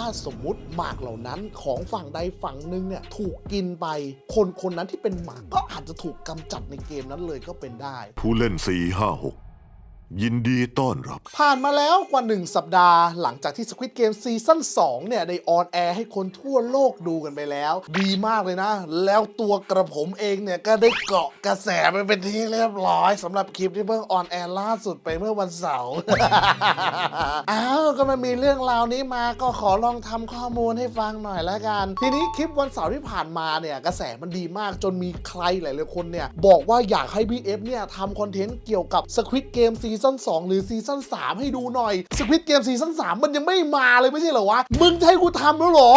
ถ้าสมมุติหมากเหล่านั้นของฝั่งใดฝั่งหนึ่งเนี่ยถูกกินไป คนคนนั้นที่เป็นหมากก็อาจจะถูกกำจัดในเกมนั้นเลยก็เป็นได้ ผู้เล่น 456 ยินดีต้อนรับ ผ่านมาแล้วกว่า 1 สัปดาห์ หลังจากที่ Squid Game ซีซั่น2เนี่ย ได้ออนแอร์ให้คนทั่วโลกดูกันไปแล้ว ดีมากเลยนะ แล้วตัวกระผมเองเนี่ย ก็ได้เกาะกระแสไปเป็นที่เรียบร้อยสำหรับคลิปที่เพิ่งออนแอร์ล่าสุดไปเมื่อวันเสาร์ อ้าว ก็มันมีเรื่องราวนี้มาก็ขอลองทำข้อมูลให้ฟังหน่อยละกัน ทีนี้คลิปวันเสาร์ที่ผ่านมาเนี่ยกระแสมันดีมากจนมีใครหลายๆคนเนี่ยบอกว่าอยากให้พี่เอฟเนี่ยทำคอนเทนต์เกี่ยวกับ Squid Game ซีซั่น2 หรือซีซั่น3 ให้ดูหน่อย Squid Game ซีซั่น3 มันยังไม่มาเลยไม่ใช่เหรอวะ มึงจะให้กูทำแล้วเหรอ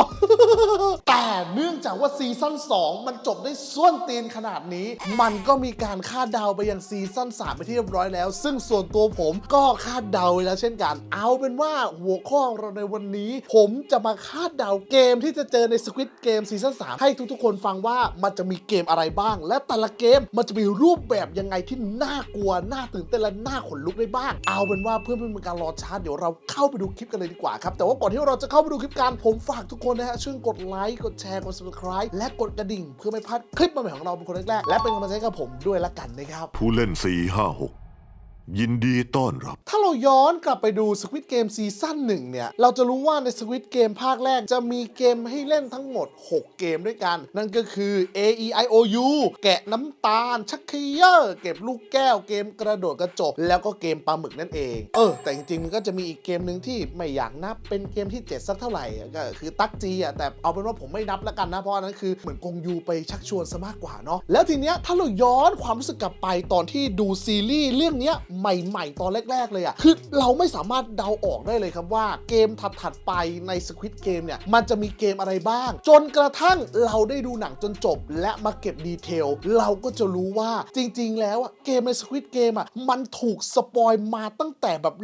แต่เนื่องจากว่าซีซั่น2 มันจบได้ส้วนตีนขนาดนี้ มันก็มีการคาดเดาไปยังซีซั่น3 ไปที่เรียบร้อยแล้ว ซึ่งส่วนตัวผมก็คาดเดาไว้แล้วเช่นกัน เอาเป็นว่าหัวข้อของเราในวันนี้ ผมจะมาคาดเดาเกมที่จะเจอใน Squid Game ซีซั่น3 ให้ทุกๆ คนฟังว่ามันจะมีเกมอะไรบ้าง และแต่ละเกมมันจะมีรูปแบบยังไงที่น่ากลัว น่าตื่นเต้นและน่าขนลุกได้บ้าง เอาเป็นว่าเพื่อไม่เป็นการรอช้าเดี๋ยวเราเข้าไปดูคลิปกันเลยดีกว่าครับ แต่ว่าก่อนที่เราจะเข้าไปดูคลิปกันผมฝากทุกคนนะฮะช่วยกดไลค์กดแชร์กด subscribe และกดกระดิ่ง เพื่อไม่พลาดคลิปใหม่ๆของเราเป็นคนแรกๆและเป็นกำลังใจกับผมด้วยละกันนะครับผู้เล่น456 ยินดีต้อนรับ ถ้าเราย้อนกลับไปดู Squid Game ซีซั่นหนึ่งเนี่ย เราจะรู้ว่าใน Squid Game ภาคแรกจะมีเกมให้เล่นทั้งหมด 6 เกมด้วยกัน นั่นก็คือ A E I O U แกะน้ำตาล ชักเขยอเก็บลูกแก้วเกมกระโดดกระจก แล้วก็เกมปลาหมึกนั่นเอง เออ แต่จริงๆ มันก็จะมีอีกเกมหนึ่งที่ไม่อยากนับเป็นเกมที่ 7 สักเท่าไหร่ก็คือตักจีอะแต่เอาเป็นว่าผมไม่นับแล้วกันนะเพราะอันนั้นคือเหมือนกงยูไปชักชวนซะมากกว่าเนาะแล้วทีเนี้ยถ้าเราย้อนความรู้สึกกลับไปตอนที่ดูซีรีส์เรื่องเนี้ยใหม่ๆ ตอนแรก ๆ เลยอะคือเราไม่สามารถเดาออกได้เลยครับว่าเกมถัดๆไปใน Squid Game เนี่ยมันจะมีเกมอะไรบ้าง จนกระทั่งเราได้ดูหนังจนจบ และมาเก็บดีเทลเราก็จะรู้ว่าจริง ๆ แล้วอะเกมใน Squid Game อะมันถูกสปอยมาตั้งแต่แบบ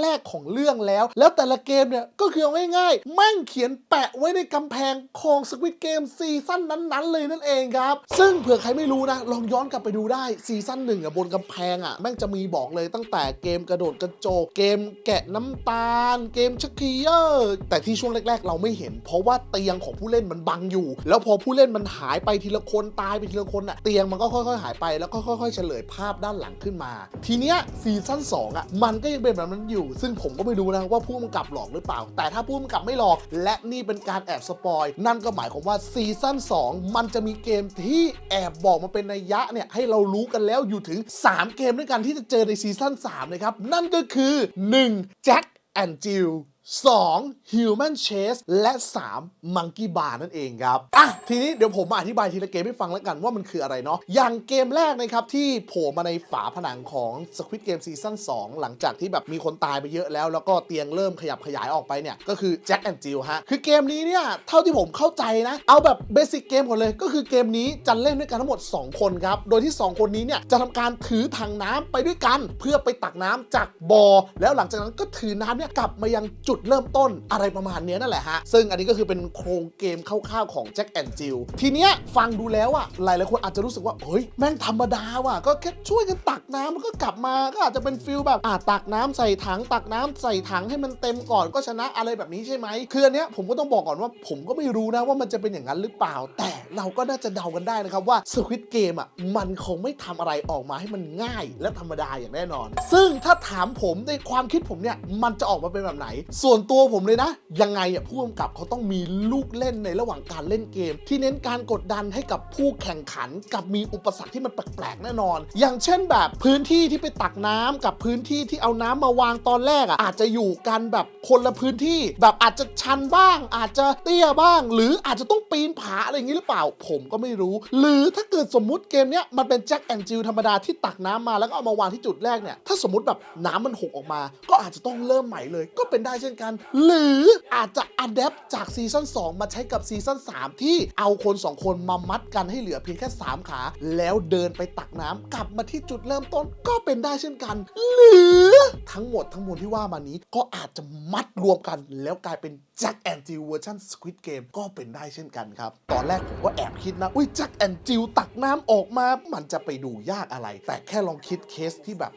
แรกๆของเรื่องแล้ว แล้วแต่ละเกมเนี่ยก็คือเอาง่ายๆแม่งเขียนแปะไว้ในกำแพงของ Squid Game ซีซั่นนั้นๆ เลยนั่นเองครับ ซึ่งเผื่อใครไม่รู้นะลองย้อนกลับไปดูได้ซีซั่นหนึ่งอะบนกำแพงอะแม่งจะมีบอกเลยตั้งแต่เกมกระโดดกระโจกเกมแกะน้ำตาล เกมชักคียร์แต่ที่ช่วงแรก ๆ เราไม่เห็น เพราะว่าเตียงของผู้เล่นมันบังอยู่ แล้วพอผู้เล่นมันหายไปทีละคนตายไปทีละคนอะเตียงมันก็ค่อยๆ หายไปแล้วก็ค่อยๆเฉลยภาพด้านหลังขึ้นมา ทีเนี้ยซีซั่น2อะมันก็ยังเป็นแบบนั้นอยู่ ซึ่งผมก็ไม่รู้นะว่าผู้กำกับหลอกหรือเปล่า แต่ถ้าผู้กำกับไม่หลอก และนี่เป็นการแอบสปอยนั่นก็หมายความว่าซีซั่น2มันจะมีเกมที่แอบบอกมาเป็นนัยยะเนี่ยให้เรารู้กันแล้วอยู่ถึง 3 เกมด้วยกันที่จะเจอในซีซั่น3นะครับ นั่นก็คือ 1. Jack and Jill 2. Human Chase และ 3. Monkey Bar นั่นเองครับ อะ ทีนี้เดี๋ยวผมมาอธิบายทีละเกมให้ฟังแล้วกันว่ามันคืออะไรเนาะ อย่างเกมแรกนะครับ ที่โผล่มาในฝาผนังของ Squid Game Season 2 หลังจากที่แบบมีคนตายไปเยอะแล้ว แล้วก็เตียงเริ่มขยับขยายออกไปเนี่ย ก็คือ Jack and Jill ฮะ คือเกมนี้เนี่ย เท่าที่ผมเข้าใจนะ เอาแบบเบสิกเกมก่อนเลย ก็คือเกมนี้จะเล่นด้วยกันทั้งหมด 2 คนครับ โดยที่ 2 คนนี้เนี่ยจะทำการถือถังน้ำไปด้วยกัน เพื่อไปตักน้ำจากบ่อแล้วหลังจากนั้นก็ถือน้ำเนี่ยกลับมายังจุดเริ่มต้นอะไรประมาณเนี้ยนั่นแหละฮะ ซึ่งอันนี้ก็คือเป็นโครงเกมคร่าวๆของ Jack and Jill ทีเนี้ยฟังดูแล้วอะหลายๆคนอาจจะรู้สึกว่าเฮ้ยแม่งธรรมดาว่ะก็แค่ช่วยกันตักน้ำแล้วก็กลับมาก็อาจจะเป็นฟิลแบบอ่าตักน้ำใส่ถังตักน้ำใส่ถังให้มันเต็มก่อนก็ชนะอะไรแบบนี้ใช่ไหมคืออันเนี้ยผมก็ต้องบอกก่อนว่าผมก็ไม่รู้นะว่ามันจะเป็นอย่างนั้นหรือเปล่า แต่เราก็น่าจะเดากันได้นะครับว่า Squid Game อะมันคงไม่ทำอะไรออกมาให้มันง่ายและธรรมดาอย่างแน่นอน ซึ่งถ้าถามผมในความคิดผมเนี่ยมันจะออกมาเป็นแบบไหนส่วนตัวผมเลยนะ ยังไงอะผู้กำกับเขาต้องมีลูกเล่นในระหว่างการเล่นเกม ที่เน้นการกดดันให้กับผู้แข่งขัน กับมีอุปสรรคที่มันแปลกๆแน่นอน อย่างเช่นแบบพื้นที่ที่ไปตักน้ำกับพื้นที่ที่เอาน้ำมาวางตอนแรกอะอาจจะอยู่กันแบบคนละพื้นที่ แบบอาจจะชันบ้าง อาจจะเตี้ยบ้าง หรืออาจจะต้องปีนผาอะไรอย่างนี้หรือเปล่า ผมก็ไม่รู้ หรือถ้าเกิดสมมุติเกมเนี้ยมันเป็นแจ็คแอนจิลธรรมดาที่ตักน้ำมาแล้วก็เอามาวางที่จุดแรกเนี่ยถ้าสมมติแบบน้ำมันหกออกมา ก็อาจจะต้องเริ่มใหม่เลย ก็เป็นได้เช่นกันหรืออาจจะอัดแอปจากซีซั่น2 มาใช้กับซีซั่น3 ที่เอาคน 2 คนมามัดกันให้เหลือเพียงแค่ 3 ขา แล้วเดินไปตักน้ำกลับมาที่จุดเริ่มต้นก็เป็นได้เช่นกัน หรือทั้งหมดทั้งมวลที่ว่ามานี้ก็อาจจะมัดรวมกัน แล้วกลายเป็น Jack and Jill เวอร์ชัน Squid Game ก็เป็นได้เช่นกันครับ ตอนแรกผมก็แอบคิดนะ อุ้ย Jack and Jill ตักน้ำออกมา มันจะไปดูยากอะไร แต่แค่ลองคิดเคสที่แบบ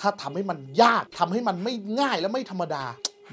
ถ้าทำให้มันยากทำให้มันไม่ง่ายและไม่ธรรมดา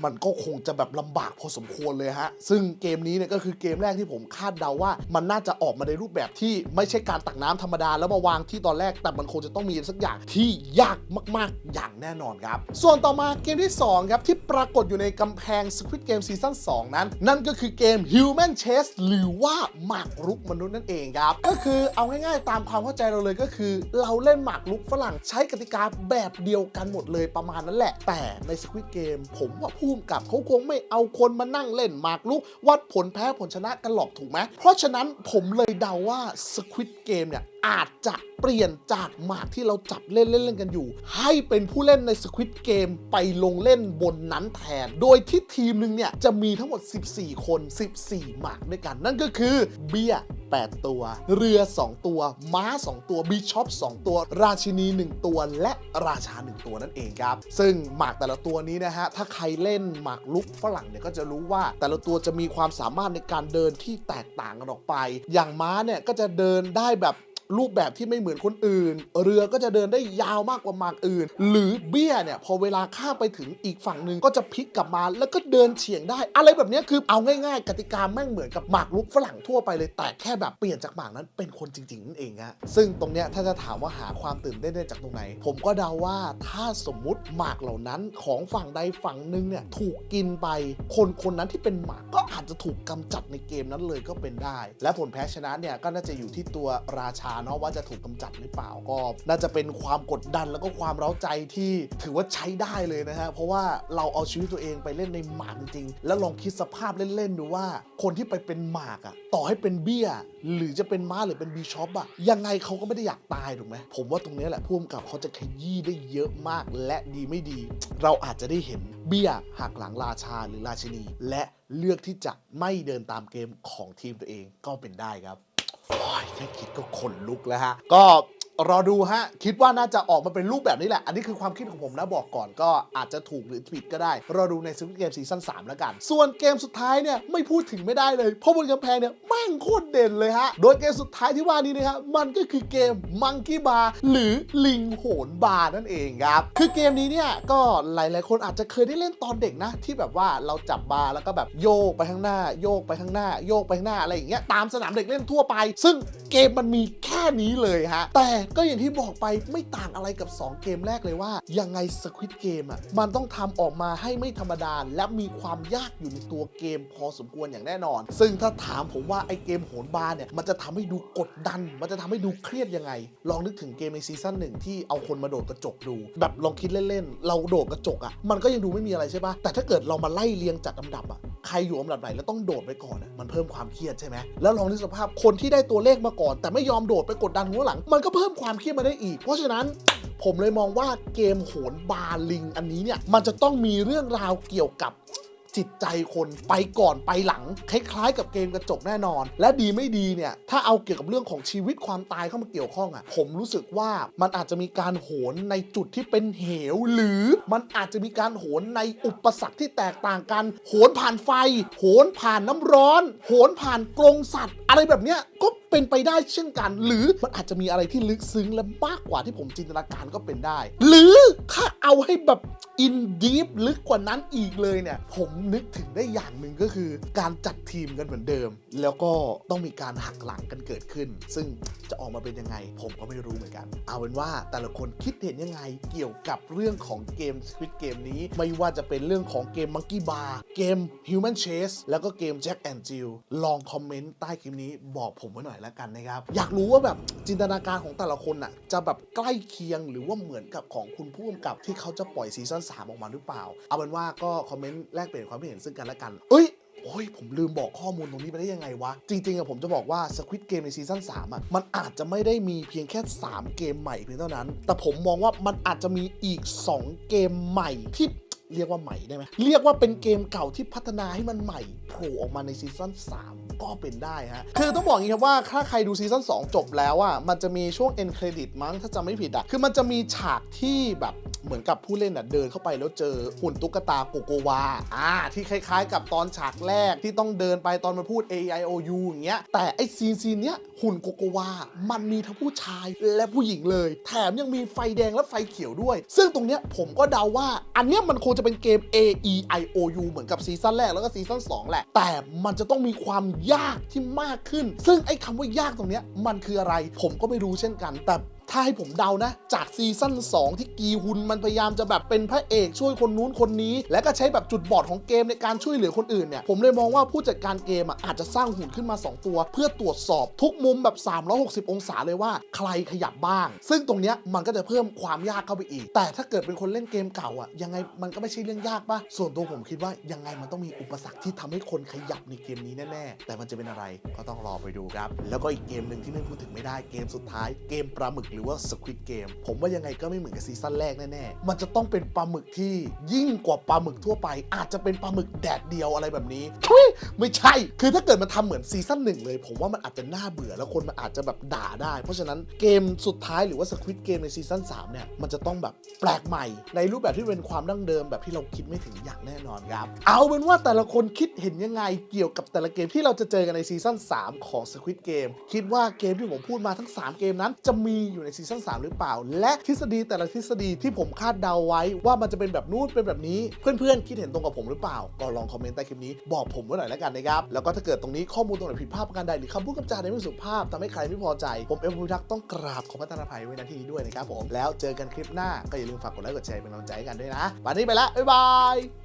มันก็คงจะแบบลำบากพอสมควรเลยฮะ ซึ่งเกมนี้เนี่ยก็คือเกมแรกที่ผมคาดเดาว่า มันน่าจะออกมาในรูปแบบที่ไม่ใช่การตักน้ำธรรมดาแล้วมาวางที่ตอนแรกแต่มันคงจะต้องมีสักอย่างที่ยากมาก ๆ อย่างแน่นอนครับ ส่วนต่อมาเกมที่ 2 ครับ ที่ปรากฏอยู่ในกำแพง Squid Game Season 2นั้น นั่นก็คือเกม Human Chess หรือว่าหมากรุกมนุษย์นั่นเองครับ ก็คือเอาง่ายๆ ตามความเข้าใจเราเลยก็คือ เราเล่นหมากรุกฝรั่งใช้กติกาแบบเดียวกันหมดเลยประมาณนั้นแหละ แต่ใน Squid Game ผมว่าผกำกับเขาคงไม่เอาคนมานั่งเล่นหมากรุกวัดผลแพ้ผลชนะกันหรอกถูกไหมเพราะฉะนั้นผมเลยเดาว่า Squid Game เนี่ย อาจจะเปลี่ยนจากหมากที่เราจับเล่นเล่นเล่นกันอยู่ ให้เป็นผู้เล่นใน Squid Game ไปลงเล่นบนนั้นแทน โดยที่ทีมหนึ่งเนี่ยจะมีทั้งหมด 14 คน 14 หมากด้วยกัน นั่นก็คือเบียร์8ตัว เรือ 2 ตัว ม้า 2 ตัวบีชอป2 ตัว ราชินี 1 ตัว และราชา 1 ตัวนั่นเองครับ ซึ่งหมากแต่ละตัวนี้นะฮะ ถ้าใครเล่นหมากลุกฝรั่งเนี่ยก็จะรู้ว่าแต่ละตัวจะมีความสามารถในการเดินที่แตกต่างกันออกไป อย่างม้าเนี่ยก็จะเดินได้แบบ รูปแบบที่ไม่เหมือนคนอื่น เรือก็จะเดินได้ยาวมากกว่าหมากอื่น หรือเบี้ยเนี่ยพอเวลาข้ามไปถึงอีกฝั่งหนึ่งก็จะพลิกกลับมาแล้วก็เดินเฉียงได้ อะไรแบบนี้คือเอาง่ายๆ กติกาแม่งเหมือนกับหมากรุกฝรั่งทั่วไปเลยแต่แค่แบบเปลี่ยนจากหมากนั้นเป็นคนจริงๆนั่นเองฮะซึ่งตรงเนี้ยถ้าจะถามว่าหาความตื่นเต้นได้จากตรงไหน ผมก็เดาว่าถ้าสมมุติหมากเหล่านั้นของฝั่งใดฝั่งหนึ่งเนี่ยถูกกินไป คนคนนั้นที่เป็นหมากก็อาจจะถูกกำจัดในเกมนั้นเลยก็เป็นได้ และผลแพ้ชนะเนี่ยก็น่าจะอยู่ที่ตัวราชาเนาะว่าจะถูกกำจัดหรือเปล่าก็น่าจะเป็นความกดดันแล้วก็ความเร้าใจที่ถือว่าใช้ได้เลยนะฮะเพราะว่าเราเอาชีวิตตัวเองไปเล่นในหมากจริงๆแล้วลองคิดสภาพเล่นๆดูว่า คนที่ไปเป็นหมากอะต่อให้เป็นเบี้ย หรือจะเป็นม้าหรือเป็นบีชอปอะยังไงเขาก็ไม่ได้อยากตายถูกไหมผมว่าตรงนี้แหละพุ่มกับเขาจะขยี้ได้เยอะมากและดีไม่ดี เราอาจจะได้เห็นเบี้ยหักหลังราชาหรือราชินี และเลือกที่จะไม่เดินตามเกมของทีมตัวเองก็เป็นได้ครับ โอ้ยแค่คิดก็ขนลุกแล้วฮะ ก็ รอดูฮะ คิดว่าน่าจะออกมาเป็นรูปแบบนี้แหละ อันนี้คือความคิดของผมนะบอกก่อนก็อาจจะถูกหรือผิดก็ได้ รอดูในซีรีส์เกมซีซั่น3แล้วกัน ส่วนเกมสุดท้ายเนี่ยไม่พูดถึงไม่ได้เลย เพราะบนกำแพงเนี่ยแม่งโคตรเด่นเลยฮะ โดยเกมสุดท้ายที่ว่านี้นะครับมันก็คือเกม Monkey Bar หรือลิงโหนบาร์นั่นเองครับ คือเกมนี้เนี่ยก็หลายๆ คนอาจจะเคยได้เล่นตอนเด็กนะ ที่แบบว่าเราจับบาร์แล้วก็แบบโยกไปข้างหน้า โยกไปข้างหน้า โยกไปข้างหน้าอะไรอย่างเงี้ยตามสนามเด็กเล่นทั่วไป ซึ่งเกมมันมีแค่นี้เลยฮะแต่ก็อย่างที่บอกไปไม่ต่างอะไรกับ 2 เกมแรกเลยว่า ยังไง Squid Game อะมันต้องทำออกมาให้ไม่ธรรมดา และมีความยากอยู่ในตัวเกมพอสมควรอย่างแน่นอน ซึ่งถ้าถามผมว่าไอเกมโหนบาเนี่ยมันจะทำให้ดูกดดัน มันจะทำให้ดูเครียดยังไง ลองนึกถึงเกมในซีซั่นหนึ่งที่เอาคนมาโดดกระจกดู แบบลองคิดเล่นๆเราโดดกระจกอะมันก็ยังดูไม่มีอะไรใช่ปะแต่ถ้าเกิดเรามาไล่เรียงจัดลำดับอะ ใครอยู่อันดับไหนแล้วต้องโดดไปก่อนมันเพิ่มความเครียดใช่ไหมแล้วลองนึกสภาพคนที่ได้ตัวเลขมาก่อน แต่ไม่ยอมโดดไปกดดันหัวหลัง มันก็เพิ่มความเครียดมาได้อีก เพราะฉะนั้นผมเลยมองว่าเกมโหนบาลิงอันนี้เนี่ยมันจะต้องมีเรื่องราวเกี่ยวกับ จิตใจคนไปก่อนไปหลังคล้ายๆ กับเกมกระจกแน่นอน และดีไม่ดีเนี่ยถ้าเอาเกี่ยวกับเรื่องของชีวิตความตายเข้ามาเกี่ยวข้องอะ่ะผมรู้สึกว่ามันอาจจะมีการโหนในจุดที่เป็นเหว หรือมันอาจจะมีการโหนในอุปสรรคที่แตกต่างกัน โหนผ่านไฟ โหนผ่านน้ำร้อน โหนผ่านกรงสัตว์ อะไรแบบเนี้ยก็ เป็นไปได้เช่นกัน หรือมันอาจจะมีอะไรที่ลึกซึ้งและมากกว่าที่ผมจินตนาการก็เป็นได้ หรือถ้าเอาให้แบบอินดีฟลึกกว่านั้นอีกเลยเนี่ย ผมนึกถึงได้อย่างหนึ่งก็คือ การจัดทีมกันเหมือนเดิม แล้วก็ต้องมีการหักหลังกันเกิดขึ้น ซึ่งจะออกมาเป็นยังไง ผมก็ไม่รู้เหมือนกัน เอาเป็นว่าแต่ละคนคิดเห็นยังไงเกี่ยวกับเรื่องของเกม Squid Game นี้ ไม่ว่าจะเป็นเรื่องของเกม Monkey Bar เกม Human Chase แล้วก็เกม Jack and Jill ลองคอมเมนต์ใต้คลิปนี้บอกผมไว้หน่อยแล้วกันนะครับ อยากรู้ว่าแบบจินตนาการของแต่ละคนน่ะจะแบบใกล้เคียงหรือว่าเหมือนกับของคุณผู้กำกับที่เขาจะปล่อยซีซั่น3ออกมาหรือเปล่า เอาเป็นว่าก็คอมเมนต์แลกเปลี่ยนความคิดเห็นซึ่งกันและกัน เอ้ยโอ้ยผมลืมบอกข้อมูลตรงนี้ไปได้ยังไงวะ จริงๆอะผมจะบอกว่า Squid Game ในซีซั่น3อะมันอาจจะไม่ได้มีเพียงแค่ 3 เกมใหม่เพียงเท่านั้น แต่ผมมองว่ามันอาจจะมีอีก 2 เกมใหม่ที่ เรียกว่าใหม่ได้ไหมเรียกว่าเป็นเกมเก่าที่พัฒนาให้มันใหม่โผล่ออกมาในซีซั่น3 ก็เป็นได้ฮะคือต้องบอกอย่างนี้ครับว่าถ้าใครดูซีซั่น2 จบแล้วอะมันจะมีช่วง end credit มั้งถ้าจำไม่ผิดอะคือมันจะมีฉากที่แบบเหมือนกับผู้เล่นอะเดินเข้าไปแล้วเจอหุ่นตุ๊กตาโกโกวาอ่าที่คล้ายๆ กับตอนฉากแรกที่ต้องเดินไปตอนมาพูด A I O U อย่างเงี้ยแต่ไอซีนซีนเนี้ยหุ่นโกโกวา มันมีทั้งผู้ชายและผู้หญิงเลย แถมยังมีไฟแดงและไฟเขียวด้วย ซึ่งตรงเนี้ยผมก็เดาว่า อันเนี้ยมันคงจะเป็นเกม A E I O U เหมือนกับซีซั่นแรกแล้วก็ซีซั่น2แหละ แต่มันจะต้องมีความยากที่มากขึ้น ซึ่งไอ้คำว่ายากตรงเนี้ยมันคืออะไร ผมก็ไม่รู้เช่นกัน แต่ ถ้าให้ผมเดานะ จากซีซั่น 2 ที่กีฮุนมันพยายามจะแบบเป็นพระเอกช่วยคนนู้นคนนี้ และก็ใช้แบบจุดบอดของเกมในการช่วยเหลือคนอื่นเนี่ย ผมเลยมองว่าผู้จัดการเกมอะอาจจะสร้างหุ่นขึ้นมา 2 ตัว เพื่อตรวจสอบทุกมุมแบบ 360 องศาเลยว่าใครขยับบ้าง ซึ่งตรงเนี้ยมันก็จะเพิ่มความยากเข้าไปอีก แต่ถ้าเกิดเป็นคนเล่นเกมเก่าอะยังไงมันก็ไม่ใช่เรื่องยากปะส่วนตัวผมคิดว่ายังไงมันต้องมีอุปสรรคที่ทำให้คนขยับในเกมนี้แน่ๆแต่มันจะเป็นอะไรก็ต้องรอไปดูครับ แล้วก็อีกเกมหนึ่งที่ไม่พูดถึงไม่ได้เกมสุดท้ายเกมปลาหมึกหรือว่า Squid Game ผมว่ายังไงก็ไม่เหมือนกับซีซั่นแรกแน่ๆ มันจะต้องเป็นปลาหมึกที่ยิ่งกว่าปลาหมึกทั่วไป อาจจะเป็นปลาหมึกแดดเดียวอะไรแบบนี้ทุยไม่ใช่ คือถ้าเกิดมันทำเหมือนซีซั่นหนึ่งเลย ผมว่ามันอาจจะน่าเบื่อแล้วคนมันอาจจะแบบด่าได้ เพราะฉะนั้นเกมสุดท้ายหรือว่า Squid Game ในซีซั่น3เนี่ยมันจะต้องแบบแปลกใหม่ ในรูปแบบที่เป็นความดั้งเดิมแบบที่เราคิดไม่ถึงอย่างแน่นอนครับ เอาเป็นว่าแต่ละคนคิดเห็นยังไงเกี่ยวกับแต่ละเกมที่เราจะเจอกันในซีซั่น3ของ Squid Game คิดว่าเกมที่ผมพูดมาทั้ง 3 เกมนั้นจะมีอยู่ในซีซั่น3หรือเปล่า และทฤษฎีแต่ละทฤษฎีที่ผมคาดเดาไว้ว่ามันจะเป็นแบบนู้นเป็นแบบนี้ เพื่อนๆ คิดเห็นตรงกับผมหรือเปล่า ก็ลองคอมเมนต์ใต้คลิปนี้บอกผมไว้หน่อยแล้วกันนะครับ แล้วก็ถ้าเกิดตรงนี้ข้อมูลตรงไหนผิดพลาดประการใดหรือคำพูดคำจาในไม่สุภาพทำให้ใครไม่พอใจ ผมเอ็มพูทักษ์ต้องกราบขอพระตาภัยไว้ณที่นี้ด้วยนะครับผมแล้วเจอกันคลิปหน้าก็อย่าลืมฝากกดไลค์กดแชร์เป็นกำลังใจให้กันด้วยนะ วันนี้ไปละบ๊ายบาย